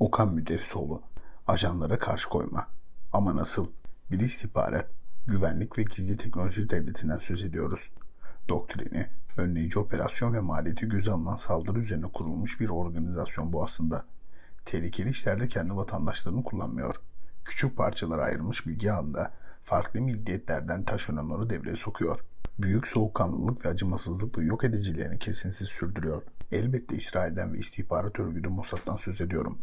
Okan Müderrisoğlu. Ajanlara karşı koyma. Ama nasıl? Bir istihbarat, güvenlik ve gizli teknoloji devletinden söz ediyoruz. Doktrini, önleyici operasyon ve maliyeti göze alınan saldırı üzerine kurulmuş bir organizasyon bu aslında. Tehlikeli işlerde kendi vatandaşlarını kullanmıyor. Küçük parçalara ayrılmış bilgi ağında farklı milliyetlerden taşınanları devreye sokuyor. Büyük soğukkanlılık ve acımasızlıkla yok edicilerini kesinsiz sürdürüyor. Elbette İsrail'den ve istihbarat örgütü Mossad'dan söz ediyorum.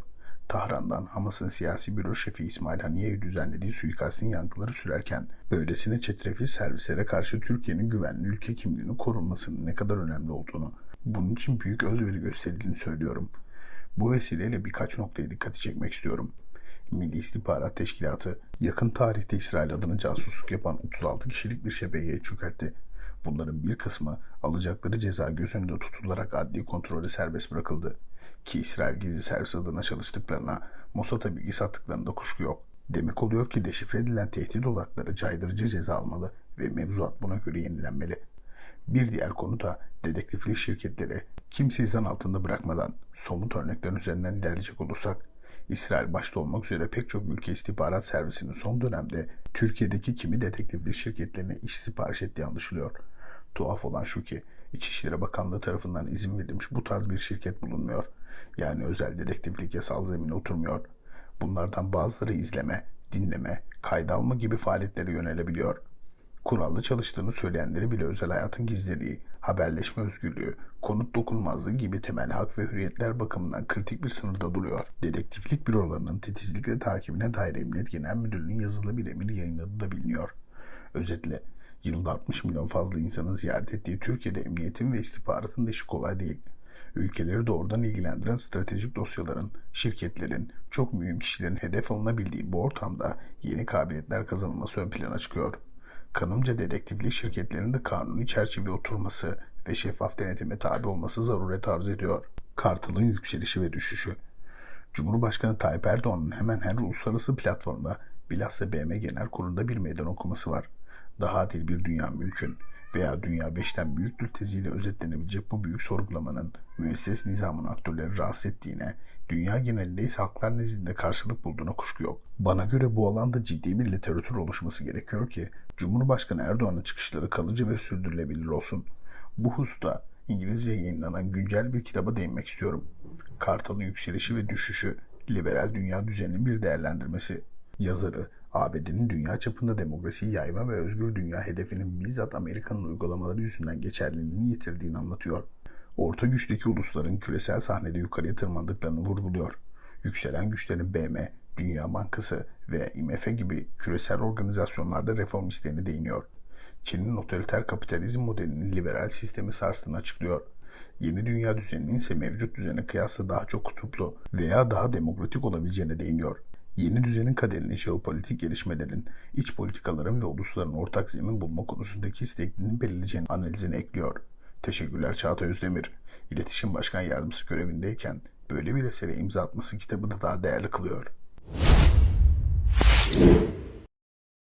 Tahran'dan Hamas'ın siyasi büro şefi İsmail Haniye'yi düzenlediği suikastin yankıları sürerken böylesine çetrefil servislere karşı Türkiye'nin güvenli ülke kimliğini korunmasının ne kadar önemli olduğunu, bunun için büyük özveri gösterildiğini söylüyorum. Bu vesileyle birkaç noktaya dikkati çekmek istiyorum. Milli İstihbarat Teşkilatı yakın tarihte İsrail adına casusluk yapan 36 kişilik bir şebekeyi çökertti. Bunların bir kısmı alacakları ceza göz önünde tutularak adli kontrolü serbest bırakıldı. Ki İsrail gizli servis adına çalıştıklarına, Mossad'a bilgi sattıklarında kuşku yok. Demek oluyor ki deşifre edilen tehdit odakları caydırıcı ceza almalı ve mevzuat buna göre yenilenmeli. Bir diğer konu da dedektiflik şirketleri kimseyi zan altında bırakmadan somut örneklerin üzerinden ilerleyecek olursak İsrail başta olmak üzere pek çok ülke istihbarat servisinin son dönemde Türkiye'deki kimi dedektiflik şirketlerine iş sipariş ettiği anlaşılıyor. Tuhaf olan şu ki İçişleri Bakanlığı tarafından izin verilmiş bu tarz bir şirket bulunmuyor. Yani özel dedektiflik yasal zemine oturmuyor. Bunlardan bazıları izleme, dinleme, kayda alma gibi faaliyetlere yönelebiliyor. Kurallı çalıştığını söyleyenleri bile özel hayatın gizliliği, haberleşme özgürlüğü, konut dokunulmazlığı gibi temel hak ve hürriyetler bakımından kritik bir sınırda duruyor. Dedektiflik bürolarının titizlikle takibine dair Emniyet Genel Müdürlüğü'nün yazılı bir emir yayınladığı da biliniyor. Özetle, yılda 60 milyon fazla insanın ziyaret ettiği Türkiye'de emniyetin ve istihbaratın da işi kolay değil. Ülkeleri doğrudan ilgilendiren stratejik dosyaların, şirketlerin, çok mühim kişilerin hedef alınabildiği bu ortamda yeni kabiliyetler kazanılması ön plana çıkıyor. Kanımca dedektiflik şirketlerinin de kanuni çerçeve oturması ve şeffaf denetime tabi olması zaruret arz ediyor. Kartal'ın yükselişi ve düşüşü. Cumhurbaşkanı Tayyip Erdoğan'ın hemen her uluslararası platformda bilhassa BM Genel Kurulu'nda bir meydan okuması var. Daha adil bir dünya mümkün veya dünya beşten büyüktür teziyle özetlenebilecek bu büyük sorgulamanın müesses nizamın aktörleri rahatsız ettiğine, dünya genelinde ise haklar nezdinde karşılık bulduğuna kuşku yok. Bana göre bu alanda ciddi bir literatür oluşması gerekiyor ki Cumhurbaşkanı Erdoğan'ın çıkışları kalıcı ve sürdürülebilir olsun. Bu hususta İngilizce yayınlanan güncel bir kitaba değinmek istiyorum. Kartal'ın yükselişi ve düşüşü, liberal dünya düzeninin bir değerlendirmesi. Yazarı, ABD'nin dünya çapında demokrasiyi yayma ve özgür dünya hedefinin bizzat Amerika'nın uygulamaları yüzünden geçerliliğini yitirdiğini anlatıyor. Orta güçteki ulusların küresel sahnede yukarıya tırmandıklarını vurguluyor. Yükselen güçlerin BM, Dünya Bankası ve IMF gibi küresel organizasyonlarda reform isteğine değiniyor. Çin'in otoriter kapitalizm modelinin liberal sistemi sarstığını açıklıyor. Yeni dünya düzeninin ise mevcut düzene kıyasla daha çok kutuplu veya daha demokratik olabileceğine değiniyor. Yeni düzenin kaderini jeopolitik gelişmelerin, iç politikaların ve ulusların ortak zemin bulma konusundaki istekliliğini belirleyeceğini analizine ekliyor. Teşekkürler Çağatay Özdemir. İletişim Başkan Yardımcısı görevindeyken böyle bir esere imza atması kitabı da daha değerli kılıyor.